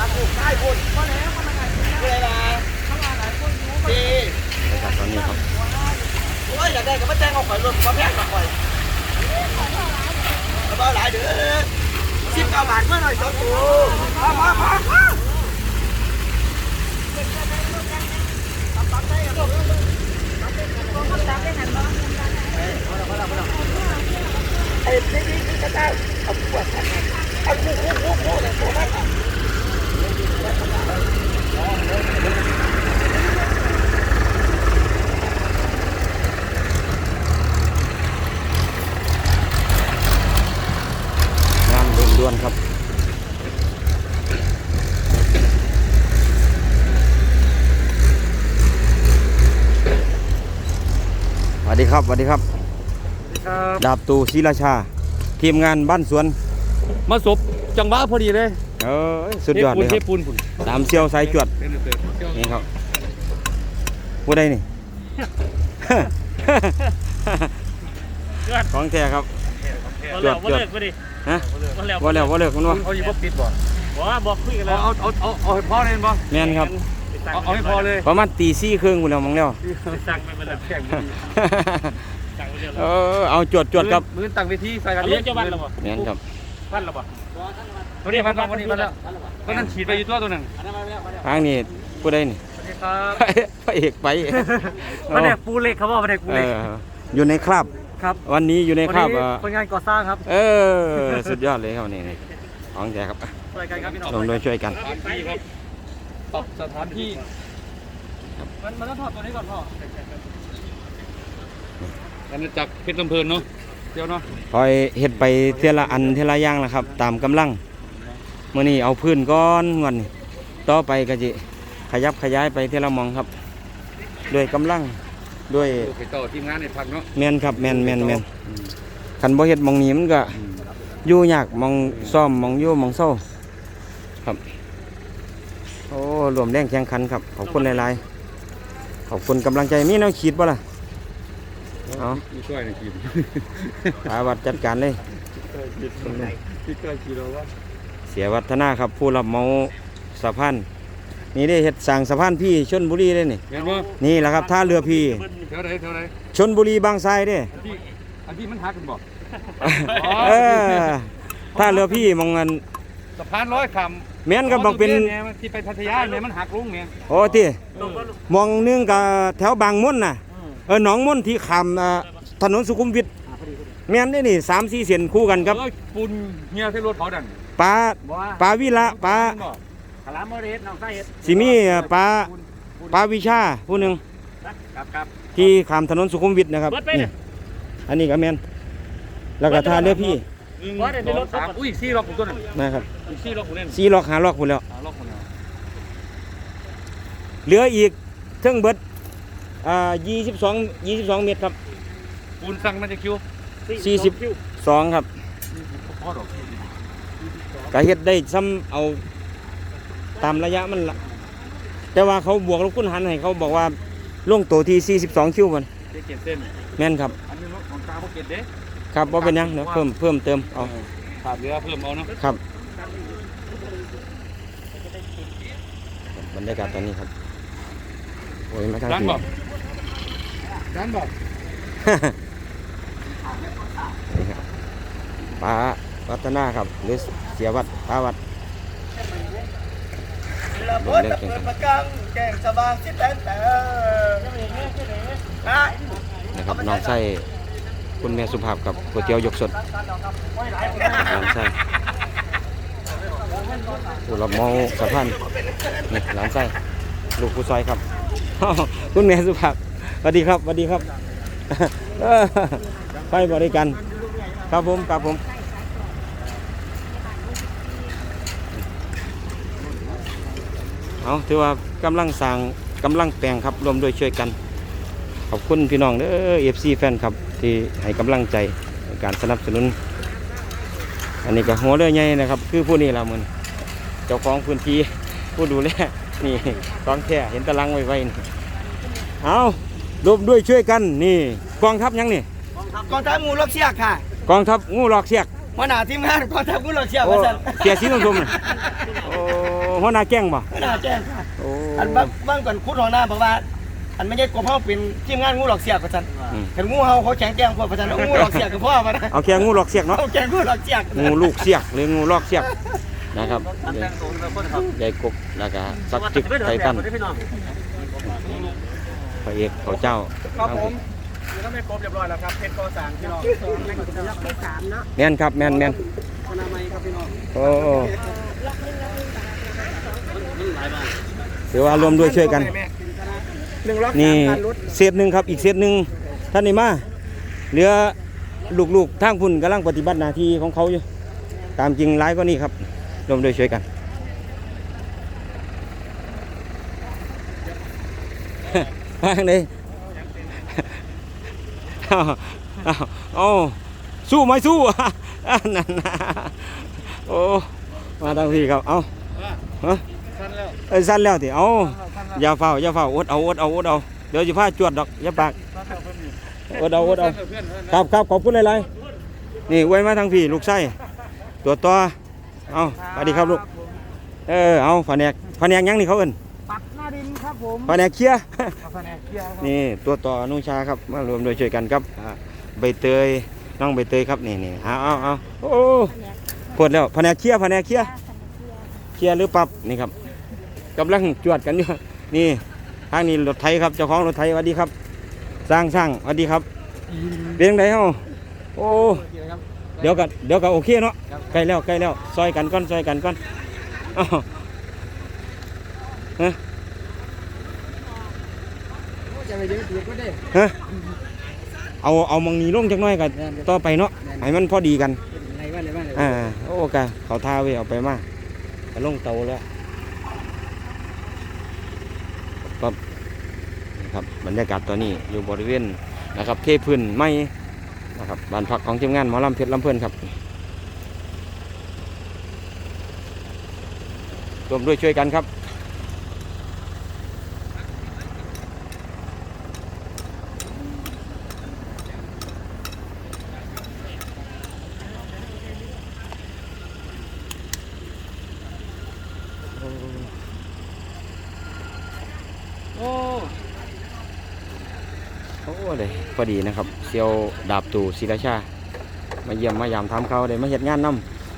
ตาผูกใต้คนก็แล้วมันอะไรเลยนะเขามาหลายคนรู้ดีนะครับตอนนี้ครับโอ้ยอยากได้ก็มาแจ้งเอาข่อยรถมาแพงกับข่อยแล้วก็หลายเดือนสิบเก้าบาทเมื่อหน่อยสองตัวพอพอพอพอไอ้นี่นี่ก็ได้เอาปวดกันเอาคู่คู่คู่คู่เลยคู่มาก งานด่ วนด่วนๆครับสวัสดีครับสวัสดีครับครับ ดาบตูศิราชา ทีมงานบ้านสวน มาศพจังหวะพอดีเลย เออสุดยอดเลยคเทรับปูนพุ่นสามเซียวสายจวดเต็มเลยเต็มนี่ครับผู้ใดนี่ของแท้ครับวันแล้ววันเลิกก็ดิ ฮะวันแล้วว่าแล้วว่าเลิกคุณว่าเอาอยู่บ่ปิดบ่บอกว่าบอกคุยกันเอาแล้วเอาเอาเอาเอาให้พอเลยบ่แม่นครับเอาเอาให้พอเลยประมาณตีสี่ครึ่งคุณแล้วมองแล้วไปสั่งไปเป็นแล้วแข่งสั่งไปเรื่อยเออเอาจวดจวดครับมือตั้งเวทีใส่กันเอาเรื่องเจ้าบ้านเราบ่แม่นครับบ้านเราบ่วันนี้พันวันนี้พันแล้วก็นั่นฉีดไปอยู่ตัวตัวหนึ่งทางนี้ผู้ใดนี่สวัสดีครับพระเอกไปมาแดกปูเล็กเขาบอกมาแดกปูเอเล็กออยู่ในคราบ ครับวันนี้อยู่ในวันคราบนี้เอ่อคนงานก่อสร้างครับ เออสุดยอดเลยครับนี่นี่ของแท้ครับช่วยกันครับพี่น้องลงโดวยช่วยกันปรับสถานที่มันมันต้องถอดตัวนี้ก่อนพ่ออันนี้จากเพชรลำเพลินเนาะเดี๋ยวเนาะคอยเฮ็ดไปเทยละอันเทยละอย่างนะครับ ตามกำลังมื้อนี้เอาพื้นก้อนงวนนี่ต่อไปก็จิขยับขยายไปเทยละหมองครับ ด้วยกำลัง ด้วยไปต่อทีมงานในพักเนาะแม่นครับแม่นแม่นแม่นคันบ่เฮ็ดหมองนี้มันก็อยู่ยากหมองซ่อมหมองอยู่หมองเศร้าครับ โอ้รวมแรงแข่งขันครับขอบคุณหลายๆขอบคุณกำลังใจมีแนวขีดบ่ล่ะเอามีช่วยในทีมสาวัดจัดการเลยพี่เกิดกี่โลวะเสียวัฒนาครับผู้รับเหมาสะพาน นี่ได้เฮ็ดสั่งสะพานพี่ชนบุรีได้นี่เห็นบ่นี่แหละครับท่าเรือพี่เท่าไรเท่าไรชนบุรีบางไทรเด้อันที่อันที่มันหักกันบ่เออท่าเรือพี่มองเงินสะพานร้อยคแม่นำกับบอกเป็นยที่ไปพัทยาเนี่ยมันหักลุงเนี่ยโอ้ที่มองหนึงกับแถวบางม่วนน่ะเออหนองม่วนที่ขามอ่าถนนสุขุมวิทแม่นได้นี่สามสี่เส้นคู่กันครับเอ้ยปูนเฮียที่รถเขาดันปลาปลาวิละปลา ขลามมอเรสน้องไส้เฮ็ดสิมีอ่าปลาปลาวิชาผู้หนึ่งครับครับที่ขามถนนสุขุมวิทนะครับเบิดไปนี่เนี่ยอันนี้ก็แม่นแล้วก็ท่าเรือพี่หนึ่งว่าเดี๋ยวไปรถสองสามอุ้ยสี่ล็อกผมตัวนึงนะครับอีกสี่ล็อกผมเนี่ยสี่ล็อกหาล็อกพุ่นแล้วหาล็อกผมเนี่ยเหลืออีกเทิงเบิดอ่า22 22เมตรครับปูนสั่งมันจะคิวสี่สิบ2ครับพอดอกก็เฮ็ดได้ซ้ำเอา ตามระยะมันละแต่ว่าเขาบวกลบคูณหารให้เขาบอกว่าลงตัวที่ 42 คิวมันเจ็ดเส้นแม่นครับอันนี้รถของตาพวกเก็ตเด้ครับว่าเป็นหยังเดี๋ยวเพิ่มเพิ่มเติมเอาขาดเรือเพิ่มเอาเนาะครับบรรยากาศตอนนี้ครับโอ้ยมาทางร้านที่บ่ร้านบ่นี่ครับป้าวัฒนาครับหรือเสียวัดป้าวัด ระเบิดระเบิดประกังแกงสบางสิแต่แต่ได้นะครับน้องไส้คุณแม่สุภาพกับก๋วยเตี๋ยวยกสดน้องไส้ผู้รับเหมาสะพานนี่ร้านไส้ลูกผู้ซอยครับคุณแม่สุภาพสวัสดีครับสวัสดีครับไปบริการครับผมครับผม เอาถือว่ากำลังสร้างกำลังแปลงครับรวมด้วยช่วยกัน ขอบคุณพี่น้องเด้อเอฟซีแฟนครับที่ให้กำลังใจในการสนับสนุน อันนี้ก็หัวเรือใหญ่นะครับ คือผู้นี้ละมึนเจ้าของพื้นที่ผู้ดูแลนี่กองแท้เห็นตารางไว้ไว้นี่เอารวมด้วยช่วยกันนี่กองทัพยังนี่กองทัพงูล็อกเชือกค่ะ กองทัพงูหลอกเสียกหัวหน้าทีมงานกองทัพงูล็อกเชือกโอ้ว่าซั่นเสียสีส้มๆน่ะโอ้ หัวหน้าแก้งบ่ไม่น่าแจ้งค่ะโอ้อันบ้างบ้างก่อนคุดหัวหน้าบอกว่า อันไม่ใช่กบเฮาเป็นทีมงานงูหลอกเสียกประจันอืมเห็นงูเฮาเขาแข็งแกร่งกว่าประจันเอางูหลอกเสียกกับพ่อมานะเอาแค่งูหลอกเสียกเนาะเขาแข็งงูหลอกเสียกงูลูกเสียกหรืองูลอกเสียกนะครับท่านแต่งตัวเป็นคนครับใหญ่กบแล้วก็สักจึกไททันพี่น้องพระเอกเขาเจ้าครับผมอยู่แล้วไม่ครบเรียบร้อยแล้วครับเพชรกอสางพี่น้องแม่นครับแม่นแม่นอนามัยครับพี่น้องโอ้โอ้ มันหลายบ้าน ถือว่ารวมด้วยช่วยกันหนึ่งล็อกนี่สามพันรุดเศษหนึ่งครับอีกเศษหนึ่งท่านนี่มาเหลือลูกๆทางพุ่นกำลังปฏิบัติหน้าที่ของเขาอยู่ตามจริงร้ายก็นี่ครับรวมด้วยช่วยกันมาทางไหนเอาเอาเอาสู้ไหมสู้อะนั่นนะโอ้มาทางพี่ครับ เอาฮะสั้นแล้ว เอ้ยสั้นแล้วติเอาสั้นแล้วอย่าเฝ้าอย่าเฝ้าอดเอาอดเอาอดเอาเดี๋ยวจะพาจวดดอกอย่าปากสั้นแล้วเพื่อนนี่อดเอาอดเอาเพื่อนเพื่อนครับครับขอบคุณหลายๆนี่ไว้มาทางพี่ลูกไส้ตัวต่อเอาสวัสดีครับลูกเออเอาแผนกแผนกหยังนี่เขาเอิ้นปักหน้าดินครับผมแผนกเคลียร์แผนกเกียร์ครับนี่ตัวต่ออนุชาครับมารวมโดวยช่วยกันครับอ่าใบเตยน้องใบเตยครับนี่นี่เอาเอาเอาโอ้ปวดแล้วแผนกเคลียร์แผนกเคลียร์เคลียร์หรือปรับนี่ครับ กำลังจวดกันอยู่นี่ทางนี้รถไถครับเจ้าของรถไถสวัสดีครับ สร้างสร้างสวัสดีครับเป็นยังไงเฮาโอ้เดี๋ยวกันเดี๋ยวกันโอเคเนาะใกล้แล้วใกล้แล้วซอยกันก่อนซอยกันก่อนอ้าวฮะจะไปเยอะเยอะก็ได้ฮะเอาเอามังนีลงจักหน่อยกันต่อไปเนาะให้มันพอดีกันในบ้านในบ้านอ่าโอ้กะเขาท่าไว้เอาไปมาไปลงเตาแล้วครับนี่ ครับบรรยากาศตอนนี้อยู่บริเวณนะครับเทพื้นไม้นะครับบ้านพักของทีมงานหมอลำเพชรลำเพลินครับรวมด้วยช่วยกันครับ โอ้ โอ้เลยพอดีนะครับเซียวดาบตู่ศิราชา มาเยี่ยมมายามทำเขาได้มาเฮ็ดงานนํ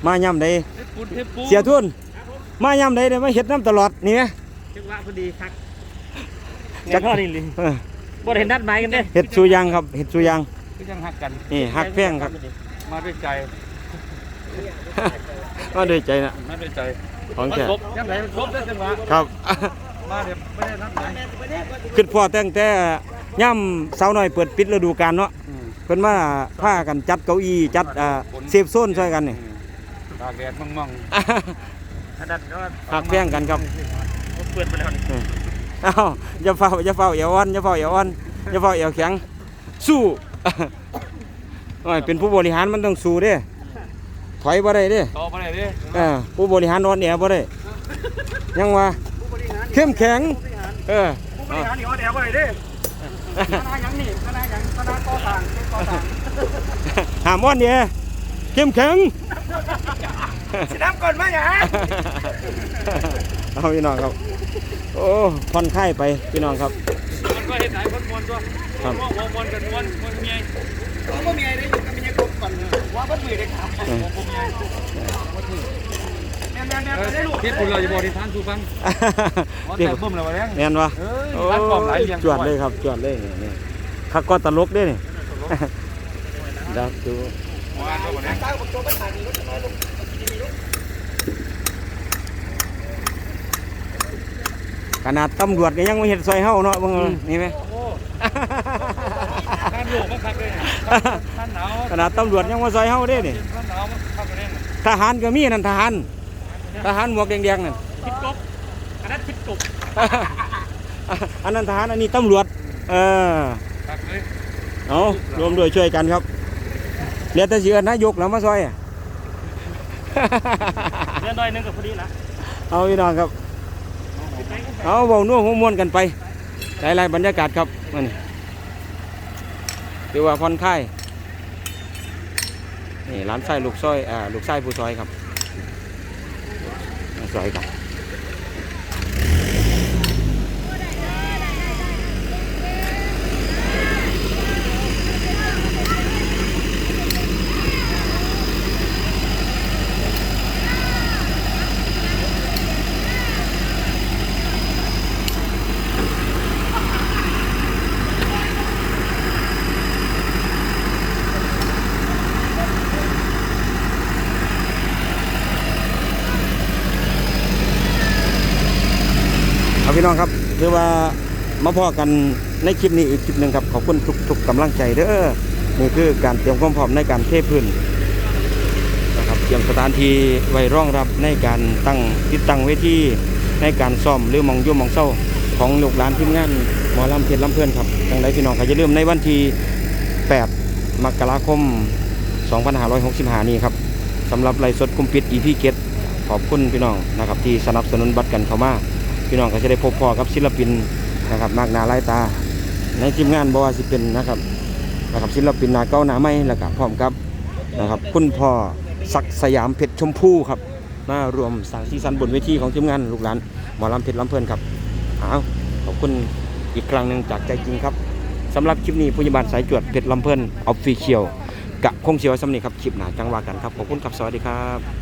มาย่ำได้เทปปูนเทปปูนเสียทุนมาย่ำได้ได้มาเฮ็ดน้ำตลอดนี่ไหมจังหวะพอดีครับจักพ่อนี่ลิเออบ่ได้เห็นนัดหมายกันเด้เฮ็ดสูยางครับเฮ็ดสูยางคือยังหักกันนี่หักแพงครับ มาด้วยใจมาด้วยใจนะมาด้วยใจของมันแท้ครบยังไงมันครบได้จังหวะครับมาเดี๋ยวไม่ได้นัดหมายขึ้นพอตั้งแต่ ย่ำเสาหน่อยเปิดปิดฤดูกาลเนาะอืมเพิ่นมาพากันจัดเก้าอี้จัดอ่าเซฟโซนช่วยกันนี่ตากแดดมั่งๆอันนั้นก็หักแพงกันครับเปิดไปแล้วเอ้าอย่าเฝ้าอย่าเฝ้าอย่าอ่อนอย่าเฝ้าอย่าอ่อนอย่าเฝ้าอย่าแข็งสู้โอ้ยเป็นผู้บริหารมันต้องสู้เด้ถอยบ่ได้เด้ต่อไปเลยดิเออผู้บริหารนอนแอบ่ได้ยังว่าเข้มแข็งเออผู้บริหารนี่ว่าเดี๋ยวไปเลยดิ คณะยังนี่คณะยังคณะก่อสร้างก่อสร้างหามอ่อนเนี่ยเข้มแข็งสิน้ำก่อนมาอย่าเอาพี่น้องครับ โอ้ผ่อนคลายไปพี่น้องครับมันก็เห็นหลายคนมวนตัวครับมวนมวนกันมวนมวนเมียผมก็มีอะไรได้อยู่กับมีอะไรกบก่อนว่าบ้านมือได้ครับเออผมเมีย แม่แม่แม่ได้ลูกที่คุณเราจะบอกที่ท่านสู่ฟังว่าแต่บึ้มแล้ววะเนี่ยแม่นวะเอโอ้อร้านกล่อมหลายเลี้ยงจวดเลยครับจวดเลยนี่นี่ขักก็ตลกเด้นี่ดับดูงานก็หมดแล้วตั้งตัวปัญหานี้รถน้อยลงขนาดตำรวจก็ยังไม่เห็นซอยเฮาเนาะเบิ่งเอานี่ไหมโอ้ท่านหลวงมันขับเลยท่านหนาวขนาดตำรวจยังมาซอยเฮาเด้นี่ท่านหนาวมันขับไปเล่นทหารก็มีนั่นทหาร ทหารหมวกแดงๆนั่นคิดกบอันนั้นคิดกบอันนั้นทหารอันนี้ตำรวจเออขับเลยเอารวมด้วยช่วยกันครับเรียกแต่สิเอิ้นนายกแล้วมาซอยอะเล่นน้อยนึงกับพอดีนะเอาพี่น้องครับ เอาเบานัวหัวมวนกันไปหลายๆบรรยากาศครับมันนี่ถือว่าผ่อนคลายนี่ร้านไส้ลูกซอยอ่าลูกไส้ผู้ซอยครับ มา เอาพี่น้องครับคือว่ามาพอกันในคลิปนี้อีกคลิปหนึ่งครับขอบคุณทุกทุกกำลังใจเด้อนี่คือการเตรียมความพร้อมในการเทพื้นนะครับเตรียมสถานที่ไว้รองรับในการตั้งติดตั้งเวทีในการซ่อมหรือมองยุ่หมองเศร้าของลูกหลานทีมงานหมอลำเพชรลำเพื่อนครับจังไรพี่น้องก็อย่าลืมในวันที่ 8 มกราคม 2565 นี้ครับสำหรับไลฟ์สดคุมปิด EP เกตขอบคุณพี่น้องนะครับที่สนับสนุนบัตรกันเข้ามา พี่น้องก็จะได้พบพอกับศิลปินนะครับมากหนาหลายตา ในทีมงานบว่าสิเป็นนะครับนะครับศิลปินหนาเก้าหนาไม่แล้วก็พร้อมกับนะครับคุณพ่อศักสยามเพชรชมพูครับมารวมสร้างสีสันบนเวทีของทีมงานลูกหลานหมอลำเพชรลำเพลินครับเอาขอบคุณอีกครั้งหนึ่งจากใจจริงครับสำหรับคลิปนี้ผู้ยบาลสายจวดเพชรลำเพลินออฟฟิเชียลกะคงเชียวสำนีครับคลิปหนาจังหว่ากันครับขอบคุณครับสวัสดีครับ